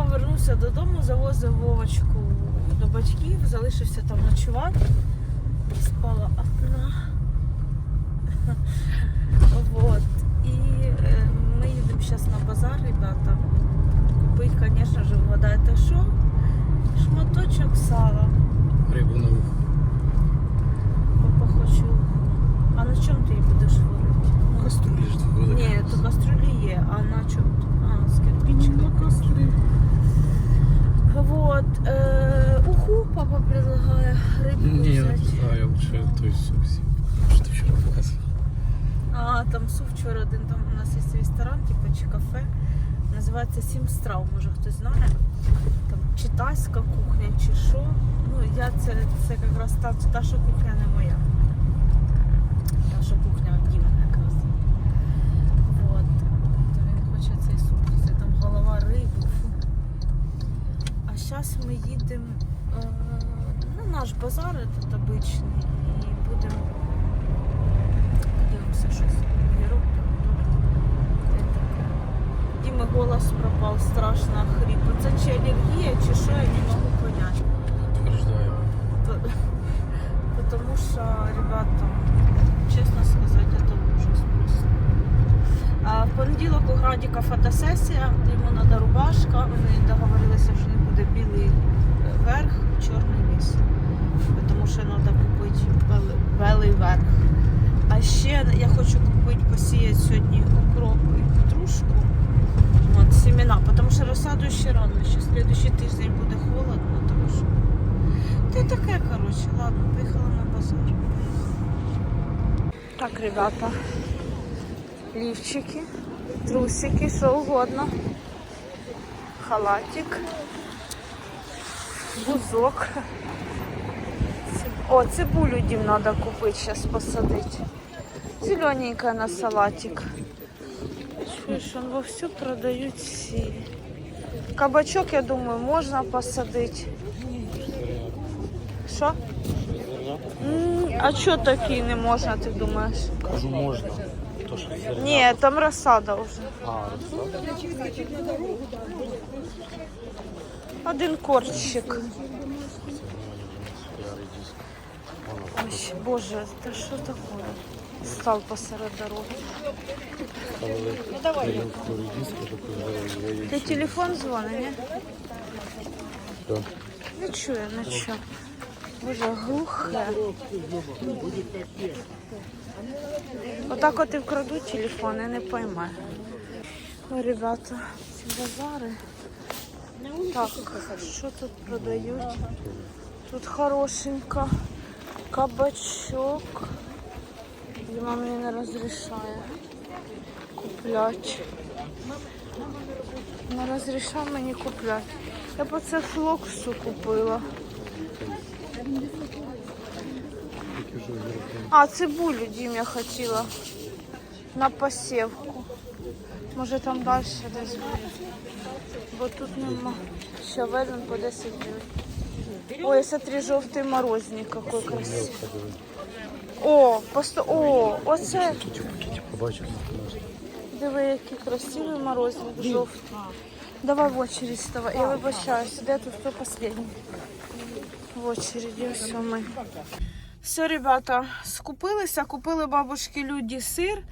Діма вернувся додому, завозив Вовочку до батьків, залишився там ночувати. Спала одна. Вот. І е, ми їдемо зараз на базар, ребята. Купить, звісно ж, вгадайте, що? Шматочок сала. Рибу на ухо. Папа хочу. А на чому ти її будеш варити? Каструлі ж велика. Ні, то кастрюлі є, а на чому? А, з кирпичка. На каструлі. Вот. Е, уху папа предлагає рибу Ні, я не знаю, я лучше той зовсім. Що ти вчора показував? А, там суп вчора один, там у нас є ресторан, типу, чи кафе. Називається Сім страв, може хтось знає. Там чи тайська кухня, чи що. Ну, я це, це якраз та, та, що кухня не моя. Та, що кухня Діма якраз. Вот. То він хоче цей суп. Це там голова риби. Фу. А зараз ми їдемо е, на наш базар, тут обичний, і будемо Дивимося щось. Діми голос пропав, страшно хрип. Це чи алергія, чи що, я не можу поняти. Підтверждаю. Потому що, ребята, чесно сказати, це ужас просто. А в понеділок у Градіка фотосесія, йому треба рубашка, вони договорилися, що не буде білий верх, чорний низ. Тому що треба купити белий верх. А ще я хочу купити посіяти сьогодні укроп і петрушку. От, семена, тому що розсаду ще рано, ще слідуючий тиждень буде холодно, тому що. Та таке, коротше, ладно, поїхала на базар. Так, ребята. Лівчики, трусики, що угодно. Халатик. Бузок. О, цибулю Дім треба купити, зараз посадити. Зелененькая на салатик. Чуєш, он вовсю продають всі. Кабачок, я думаю, можна посадити. Що? М, А що такий не можна, ти думаєш? Кажу, можна. То, що зерна. Ні, там розсада вже. А, розсада? Один корчик. Ой, боже, та що таке? Став посеред дороги. Ти телефон дзвонить, ні? Да. Не чую, не чую. Боже, глухе. Отак от і вкрадуть телефон і не поймає. Ой, ребята, ці базари. Так, що тут продають? Тут хорошенько. Кабачок. Дима мені не розрішає купляти. Не розрішає мені купляти. Я б це флоксу купила. А, цибулю, Дім, я хотіла. На посівку. Може там далі десь буде. Бо тут нема. Ще вельми по 10 гривень. Ой, смотри, жовтий морозник, який красивий. О, просто, о, оце. Диви, який красивий морозник жовтий. Давай в очередь вставай. Я вибачаюсь, де тут хто останній? В очереді, ось ми. Все, ребята, скупилися, купили бабушки Люді сир,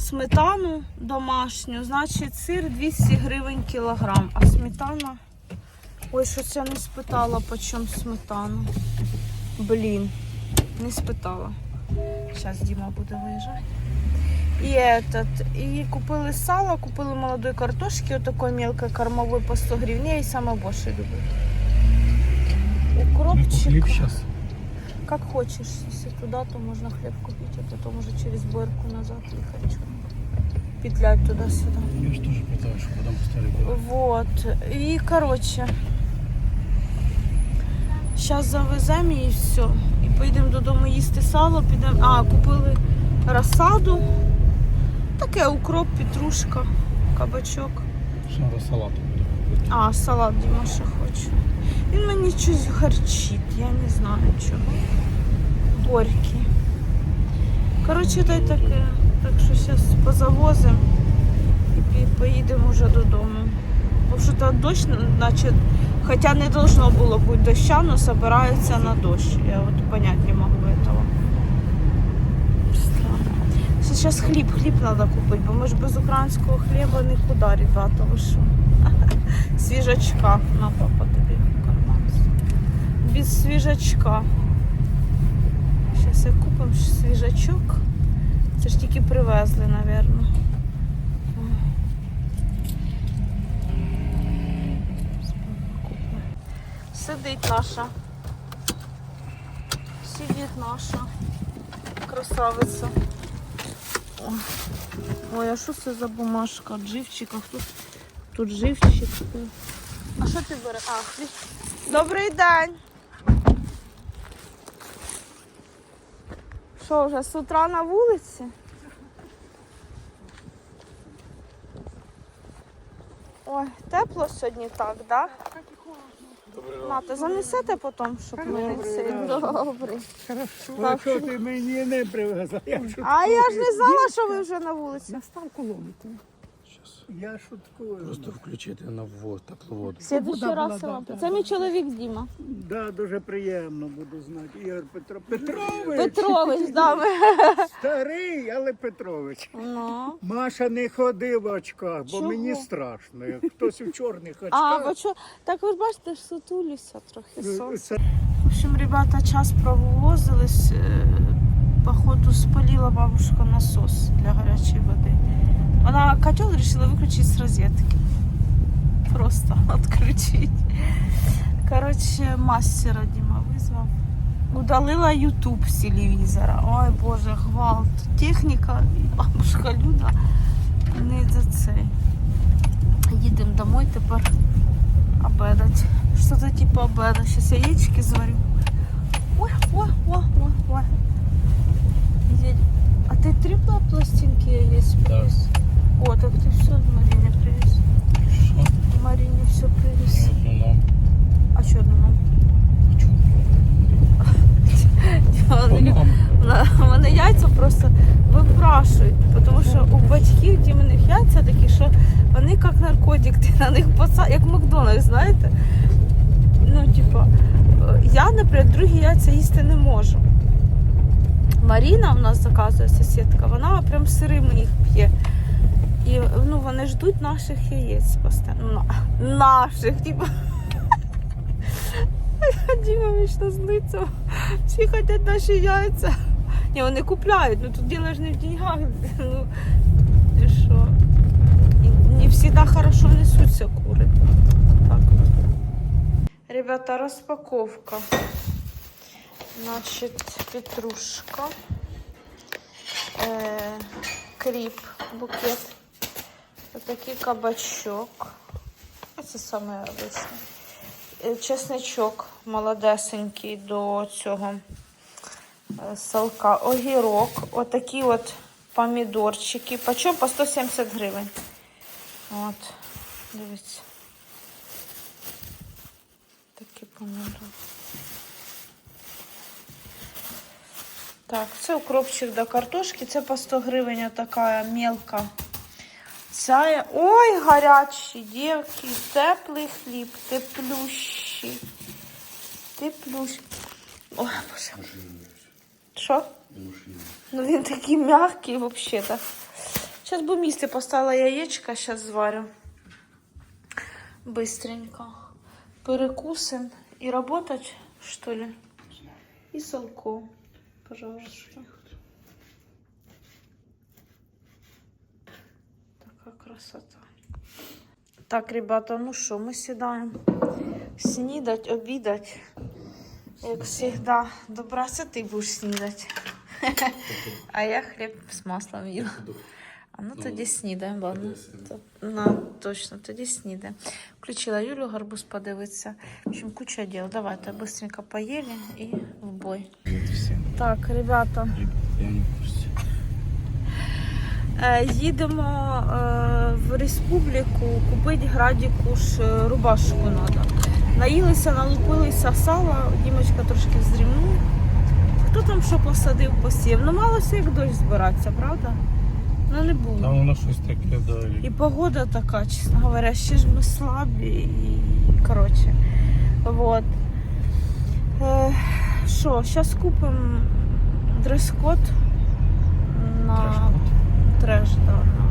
сметану домашню. Значить, сир 200 гривень кілограм, а сметана. Ой, щось я не спитала, по чому сметану. Блін, не спитала. Зараз Діма буде виїжджати. І этот, і купили сало, купили молодої картошки, отакої мелкої кормової по 100 гривень. Я її саме більше люблю. Укропчик. Хліб зараз. Как хочешь. Если туда, то можно хлеб купить, а потом уже через Борку назад ехать. Петлять туда-сюда. Я ж теж питаю, що потім поставити. Вот. И, короче, сейчас завеземо і все. І поїдемо додому їсти сало, підемо. А, купили розсаду. Таке укроп, петрушка, кабачок. Що треба салату буде. А, салат Діма ще хоче. Він мені щось гарчить, я не знаю чого. Горький. Коротше, та й таке. Так що зараз позавозимо і пі- поїдемо вже додому. Бо что-то дощ, значит, хотя не должно было быть дождя, но собирается на дождь. Я вот понять не могу этого. Странно. Сейчас хліб, хліб треба купити, бо ми ж без українського хліба нікуди, ребята, ви що? Свіжачка. На, папа, тобі в карман. Без свіжачка. Зараз я купимо свіжачок. Це ж тільки привезли, напевно. Сидить наша. Сидить наша красавиця. Ой, Ой, а що це за бумажка? Живчик, а хто тут живчик? А що ти береш? А, хліб. Добрий день. Що вже з утра на вулиці? Ой, тепло сьогодні так, да? Мати, занесете потім, щоб ми це добре. А що ти мені не привезла? Я, шут... А я ж не знала, що ви вже на вулиці. Став кілометр. Я шуткую. Просто включити на ввод, тепловоду. В Следующий раз вам. Це мій чоловік Діма. Да, дуже приємно буду знати. Ігор Петро... Петрович! Петрович, да, ми. Старий, але Петрович. Ну. Маша не ходи в очках, бо Чого? мені страшно. Як хтось у чорних А, очках. ви що? Так ви ж бачите, сутулюся трохи сонце. В общем, ребята, час провозились. Походу, спалила бабушка насос для гарячої води. Вона котел вирішила виключити з розетки. Просто відключити. Коротше, мастера Діма визвав. Удалила YouTube з телевізора. Ой Боже, гвалт. Техніка і бабушка Люда не за цей. Їдемо домой тепер обедать. Что-то типа обеда. Сейчас яички заварю. Ой, ой, ой, ой, ой. Едь. А ты три пла- пластинки яиц Да. О, так ты все Марине привез. Що? Марине все привез. Ну, А что одну нам? Мене яйця просто випрашують, тому що у батьків діменних яйця такі, що вони як наркотик, ти на них поца, як Макдональдс, знаєте? Ну, типа, е, я, наприклад, другі яйця їсти не можу. Маріна в нас заказує сусідка, вона прям сирими їх п'є. І ну, вони ждуть наших яєць постійно. На- Наших, типу. Діма вічно злиться. Всі хочуть наші яйця. Ні, вони купляють, ну тут діло ж не в деньгах. Ну, і що? І не завжди хорошо несуться кури. Так. Ребята, розпаковка. Значить, петрушка. Е, кріп, букет. Отакий кабачок. Це саме обичне. Е, Чесничок молодесенький до цього е, салка. Огірок. Отакі от помідорчики. Почем по 170 гривень. От, дивіться. Такі помідори. Так, це укропчик до картошки. Це по 100 гривень така мелка. Ця... Ой, гарячі, дівки, теплий хліб, теплющий. Теплющий. Ой, боже. Що? Ну він такий м'який взагалі-то. Зараз би місце поставила яєчка, зараз зварю. Быстренько. Перекусим и работать, что ли? И салко, пожалуйста. Така красота. Так, ребята, ну що, ми сідаємо снідать, обідать. Як завжди. Добра, це ти будеш снідати. А я хліб з маслом їла. А ну тоді снідаємо, ладно. То- На, точно, тоді снідаємо. Включила Юлю гарбуз подивитися. В общем, куча дел. Давайте быстренько поїли і в бой. Так, ребята, е, їдемо е, в республіку купити градіку ж е, рубашку треба. Наїлися, налупилися сала, Дімочка трошки вздрімнув. Хто там що посадив, посів? Ну, малося як дощ збиратися, правда? Ну не було. Там воно щось таке далі. І погода така, чесно говоря, ще ж ми слабі і коротше. Вот. Е, Що, зараз купимо дрес-код на треш, да, на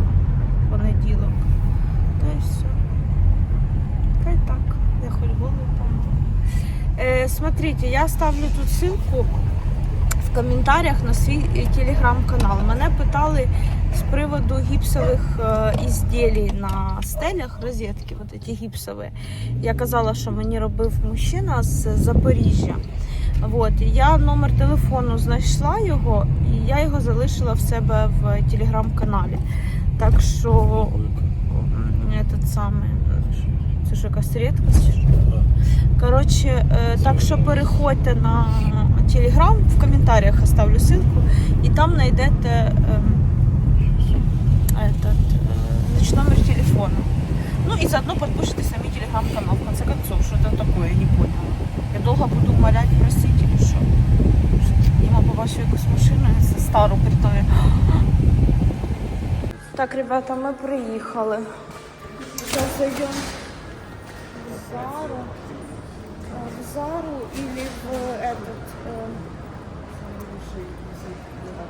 понеділок. Та й все. Та й так. Я хоч голову. Е, смотрите, я ставлю тут ссылку в коментарях на свій е, телеграм-канал. Мене питали з приводу гіпсових е, ізділій на стелях, розетки, от ці гіпсові. Я казала, що мені робив мужчина з Запоріжжя. От, і я номер телефону знайшла його, і я його залишила в себе в телеграм-каналі. Так що м, этот самий, це ж якась рідкость. чи що? Коротше, е, так що переходьте на телеграм, в коментарях оставлю ссылку, і там знайдете ем, этот, э, значит, номер телефона. Ну и заодно подпишитесь на мой телеграм-канал. В конце концов, что это такое, я не поняла. Я долго буду умолять, просить или что? Дима побачив якусь машину, це стару притою. Так, ребята, ми приїхали. Сейчас зайдем в Зару. Э, В Зару или в этот... э,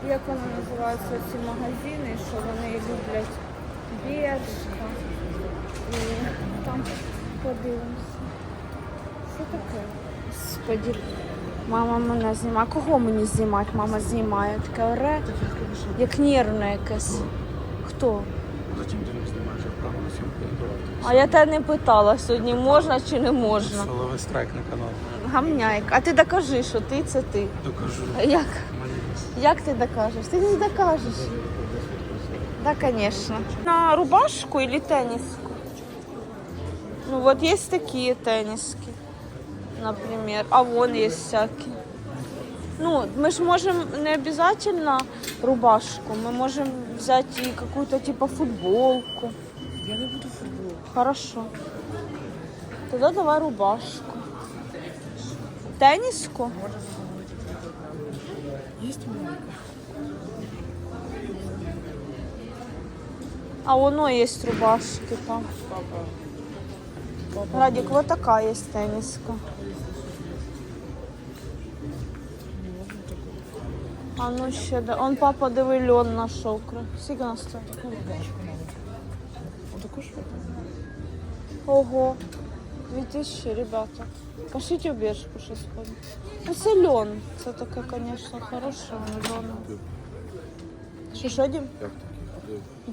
як вони називаються ці магазини, що вони люблять Бершка. І там подивимося. Що таке? Господи. Мама мене знімає. Кого мені знімати? Мама знімає. Таке оре, як нервне якесь. Хто? Зачем ти не знімаєш я право на? А я тебе не питала сьогодні, можна чи не можна. Силовий страйк на канал. Гамняйк. А ти докажи, що ти це ти. Докажу. Як? Як ти докажеш? Ти не докажеш. Да, конечно. На рубашку или тенниску? Ну вот есть такие тенниски, например. А вон есть всякие. Ну, мы же можем не обязательно рубашку, мы можем взять и какую-то типа футболку. Я не буду футбол. Хорошо. Тогда давай рубашку. Тенниску? Есть А воно есть рубашки там. Радик, вот такая есть тенниска. А ну ще да. Он папа диви льон нашов. Скільки нас ж Ого. 2000, ребята. Пошлите в Бершку ще сходимо. Ну це льон. Це таке, конечно, хороше льон. Що, що? Як?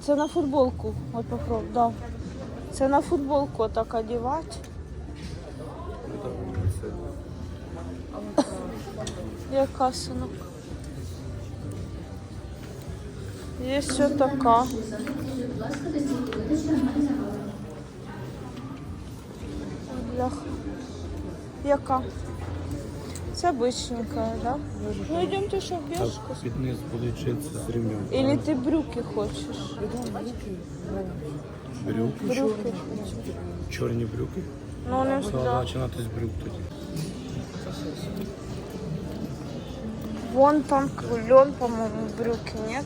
Це на футболку. От попробуй, да. Це на футболку так одягати. Яка синок? Є ще така. Бляха. Яка? Це обичненька, да? Ну йдемте ще в Бершку. Так, під низ будуть джинси з ремнем. Или ти брюки хочеш? Брюки. Брюки. Чорні брюки. Ну не Треба да. починати з брюк тоді. Вон там лен, по-моему, брюки, нет?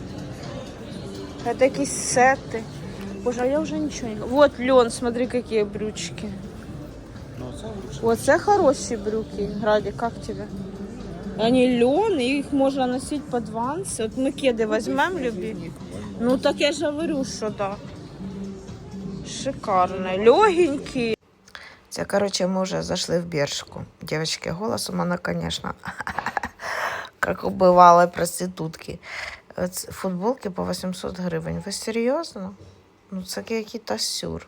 Это какие сеты. Боже, а я уже ничего не... Вот лен, смотри, какие брючки. Ну, це лучше. Вот это хорошие брюки, Ради, как тебе? Они лен, и их можно носить под вансы. Вот мы кеды возьмем, люби. Ну так я же говорю, что да. Шикарные, легенькие. Це, короче, ми вже зайшли в Бершку. Девочки, голос у мене, конечно, как у бывалой проститутки. От Футболки по 800 гривень. Ви серйозно? Ну, це якийсь сюр.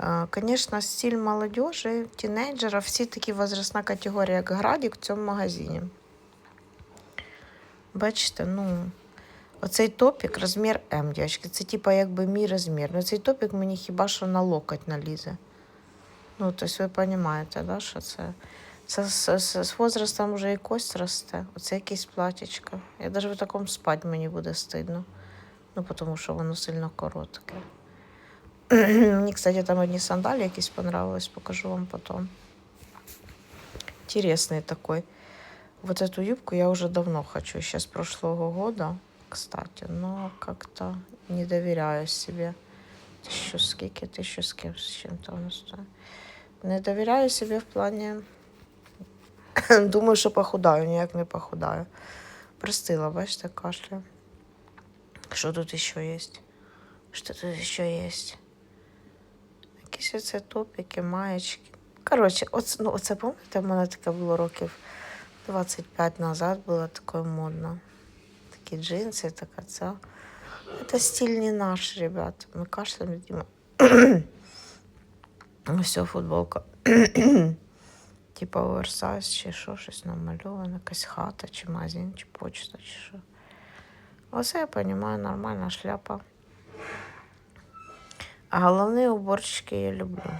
Е, Конечно, стиль молодежи, тінейджера, всі такі возрастна категорія, як Градік в цьому магазині. Бачите, ну, оцей топік розмір М, дівчатки. Це типа якби мій розмір. Ну, цей топік мені хіба що на локоть налізе. Ну, тобто ви розумієте, да, що це. Це з, з, возрастом вже і кость росте. Оце якесь платічко. Я навіть в такому спати мені буде стидно. Ну, тому що воно сильно коротке. Мені, кстати, там одні сандалі якісь понравились, покажу вам потом. Интересный такой. Вот эту юбку я уже давно хочу, еще с прошлого года. кстати, но как-то не доверяю себе. Тысячу скільки, тысячу з ким, з чим-то воно стоїть. Не довіряю собі в плані. Думаю, що похудаю, ніяк не похудаю. Простила, бачите, кашля. Що тут ще є? Що тут ще є? Якісь оце топіки, маєчки. Коротше, оце, ну, оце пам'ятаєте, в мене таке було років 25 назад було таке модно. Такі джинси, така це. Это стиль не наш, ребят. Мы кашляем, Дима. Все, футболка. типа оверсайз, чи що, щось намальоване, якась хата, чи магазин, чи почта, чи що. Оце я розумію, нормальна шляпа. Головні уборчики я люблю.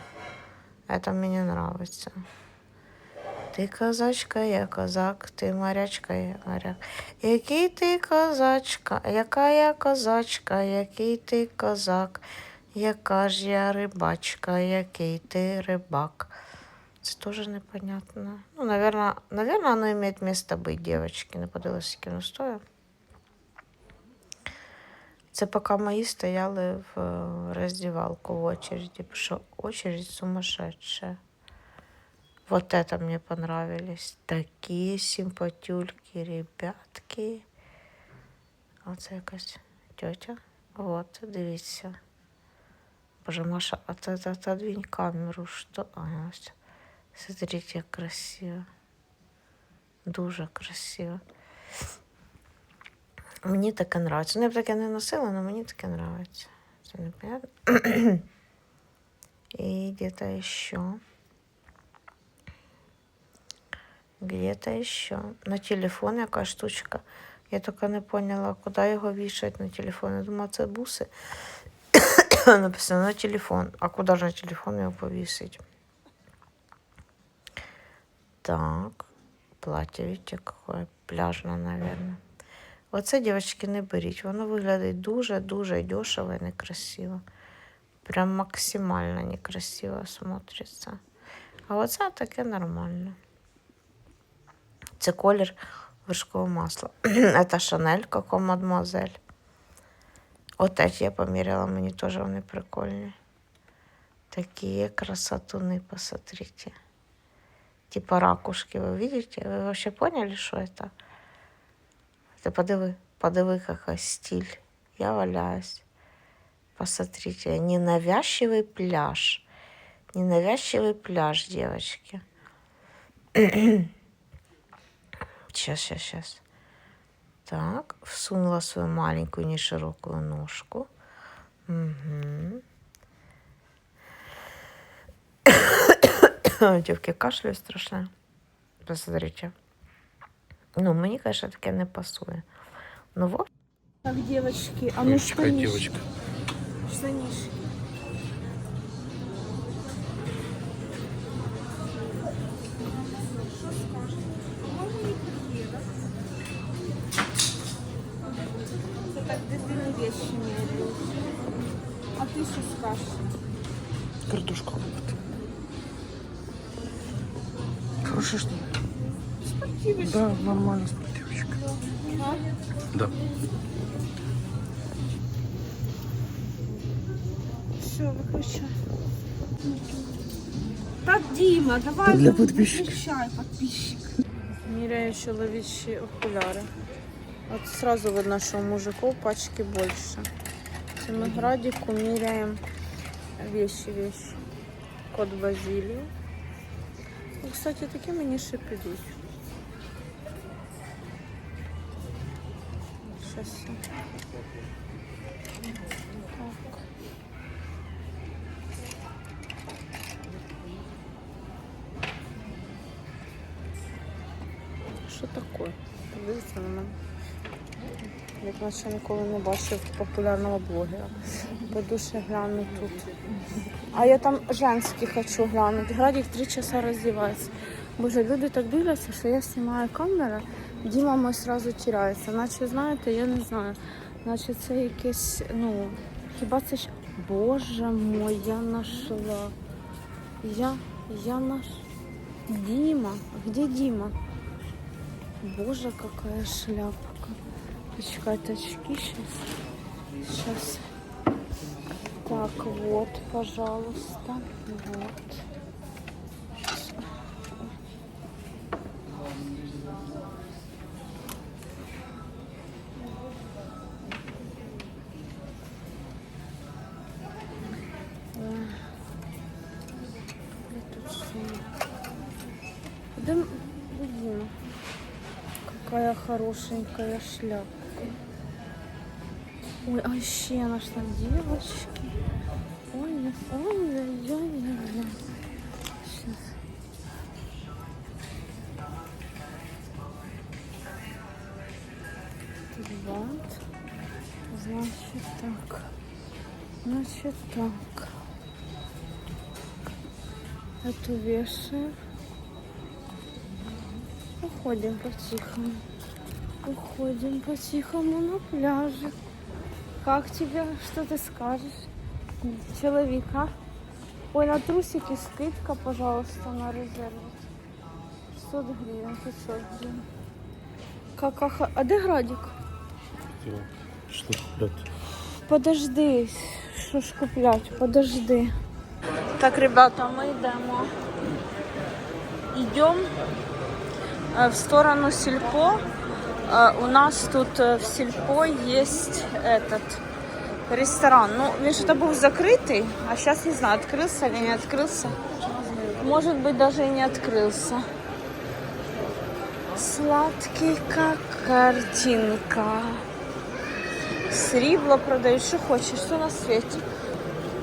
Это мені нравится. Ти козачка, я козак, ти морячка, я моряк. Який ти козачка, яка я козачка, який ти козак, яка ж я рибачка, який ти рибак. Це теж непонятно. Ну, наверное, наверное, оно имеет место быть, девочки. Не подивилася, скільки стоїть. Це поки мої стояли в е, роздівалку в очереді, що очередь сумасшедшая. Вот это мне понравились. Такие симпатюльки, ребятки. Оце якась тетя. Вот, дивіться. Боже, Маша, от, от, отодвинь камеру. Что? Ага, ось. Смотрите, як красиво. Дуже красиво. Мені таке нравиться. Ну, я б таке не носила, але мені таке нравиться. Це непонятно. І где-то еще. Где-то еще. На телефон яка штучка. Я только не поняла, куди його вішать на телефон. Я думала, це буси. Написано на телефон. А куди ж на телефон його повісить? Так. Плаття, видите, какое пляжне, наверное. Оце, дівчатки, не беріть. Воно виглядає дуже-дуже дешево і некрасиво. Прям максимально некрасиво смотрится. А оце таке нормально. Це колір вершкового масла. Это Шанель, Коко Мадемуазель. От эти я поміряла, мені теж вони прикольні. Такие красотуны, посмотрите. Типа ракушки, вы видите? Вы вообще поняли, что это? Ты подиви, подиви, какой стиль. Я валяюсь. Посмотрите, ненавязчивый пляж. Ненавязчивый пляж, девочки. Сейчас, сейчас, сейчас. Так, всунула свою маленькую неширокую ножку. Угу. Девки кашляють страшно. Посмотрите. Ну, мені, конечно, таке не пасує. Ну, в Так, девочки, а ну Ой, какая штанишки. девочка. Штанишки. Це так дитини вещи меряють. А ти що скажеш? Картошку купить. Хорошо, что ли? Спортивочка. Да, нормально спортивочка. А? Да. Все, выключай. Так, Дима, давай Для там подписчиков. выключай, подписчик. Меряю чоловічі окуляри. От сразу видно, що у мужиков пачки більше. Це ми градіку міряємо вещи, вещи. Код Базилію. І, кстати, такі мені ще підуть. Щас. Так. Що таке? Подивіться на мене. Як наче ніколи не бачив популярного блогера. Пойду ще гляну тут. А я там женський хочу глянути. Градік три часа роздівається. Боже, люди так дивляться, що я знімаю камеру, Діма мой сразу тирається. Наче, знаєте, я не знаю. Наче це якесь, ну, хіба це ж. Боже мой, я нашла. Я, я наш. Дима, где Дима? Боже, какая шляпка. Почекайте очки сейчас. Сейчас. Так, вот, пожалуйста. Вот. Хорошенькая шляпка. Ой, а еще я нашла девочки. Ой, ой, ой, ой, ой. Сейчас. Бант. Значит так. Значит так. Эту вешаем. Уходим по-тихому. Уходим по-тихому на пляже. Как тебе? Что ты скажешь? Человек, а? Ой, на трусики скидка, пожалуйста, на резерв. 500 гривен, 500 гривен. Как, а, а де градик? Что куплять? Подожди, що ж куплять, подожди. Так, ребята, ми йдемо. Йдемо е, в сторону сельпо. Е, У нас тут е, в сельпо є этот ресторан. Ну, він ж був закритий, а зараз не знаю, відкрився чи не відкрився. Может быть, даже и не открылся. Сладкий, как картинка. Срібло продають, що хочеш, що на світі.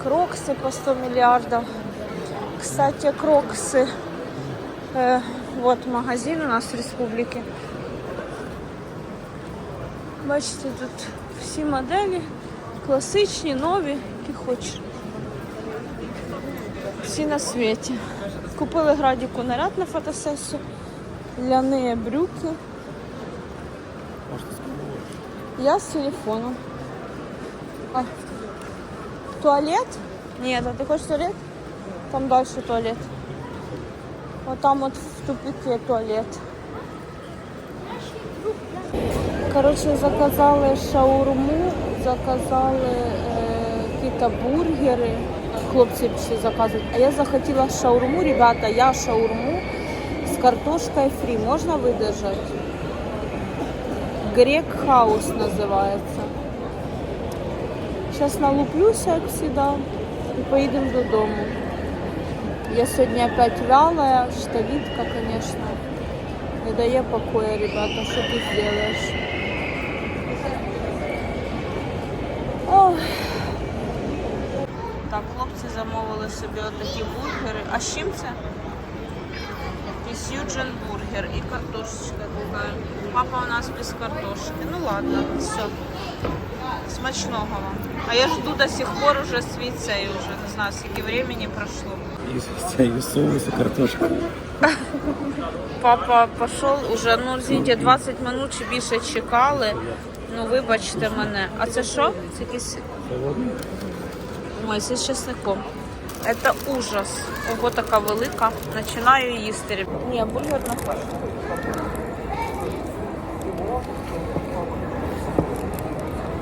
Крокси по 100 мільярдів. Кстати, крокси. Е, вот магазин у нас в республіки. Бачите, тут всі моделі класичні, нові, які хочеш. Всі на світі. Купили градіку наряд на фотосесію, ляні брюки. Я с телефоном. А. Туалет? Нет, а ты хочешь туалет? Там дальше туалет. Вот там вот в тупике туалет. Короче, заказали шаурму, заказали е, якісь бургери. Хлопці пішли заказувати. А я захотіла шаурму, ребята, я шаурму з картошкою фрі. Можна видержати? Грек Хаус називається. Зараз налуплюся, як завжди, і поїдемо додому. Я сьогодні опять вялая, штавітка, звісно. Не дає покоя, ребята, що ти зробиш? Так, хлопці замовили собі отакі бургери. А з чим це? Пісюджен бургер і картошечка така. Папа у нас без картошки. Ну ладно, все. Смачного вам. А я жду до сих пор уже свій цей уже. Не знаю, скільки времени прошло. И соус, и картошка. Папа пішов уже, ну извините, 20 минут чи більше чекали. Ну вибачте мене. А це що? Це якийсь. Ой, це з чесником. Це ужас. Ого, така велика. Починаю їсти. Ні, бургер на фарш.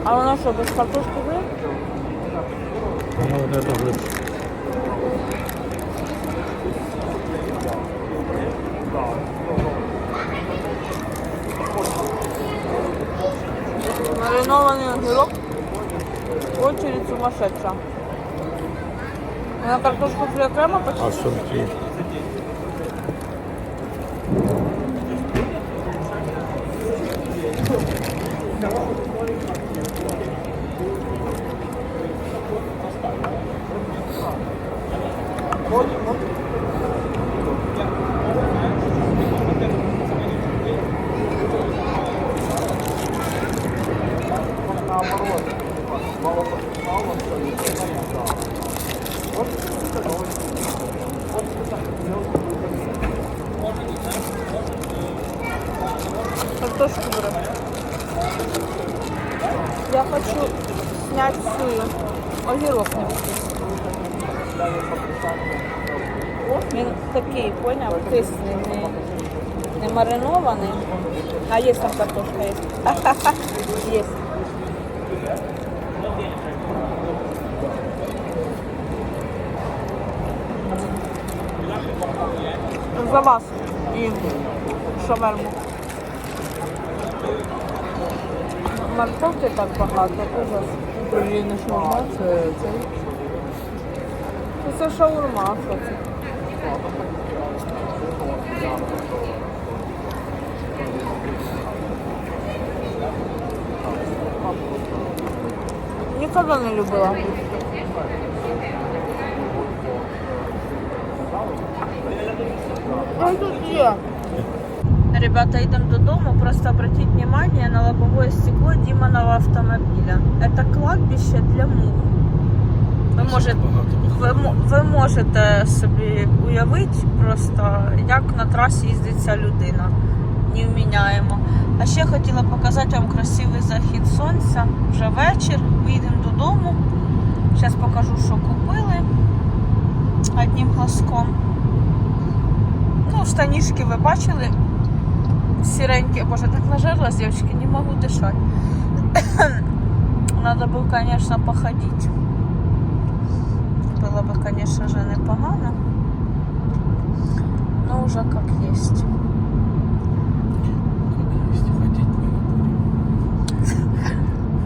А воно що, без картошки ви? Ну, вот это вот. Маринованный огурок. Очередь сумасшедшая. На картошку фри крема почти. А что внутри? Картошку беру. Я хочу снять сую. Огірок не Він такий, поняв, кислий. Не... Не маринований. А є там картошка є. Є. Вас і шаверму. Морковки так багато, ужас. Управління шаурма це цей. Ну, Це шаурма, що це? Ніколи не любила. Ой, тут є. Ребята, идем додому. Просто обратите внимание на лобовое стекло Димонова автомобиля. Это кладбище для мух. Ви можете ви, ви можете собі уявити просто, як на трасі їздить ця людина. Не вміняємо. А ще хотіла показати вам красивий захід сонця. Вже вечір. Ми їдемо додому. Зараз покажу, що купили одним глазком. Ну, штанішки ви бачили. Сіренькі. Боже, так нажерлась, дівчатки, не можу дишати. Надо бы, конечно, походить. Было бы, конечно же, непогано. Но уже как есть.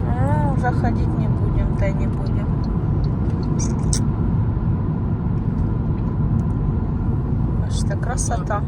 Ну, уже ходить не будем, да и не будем. Красота.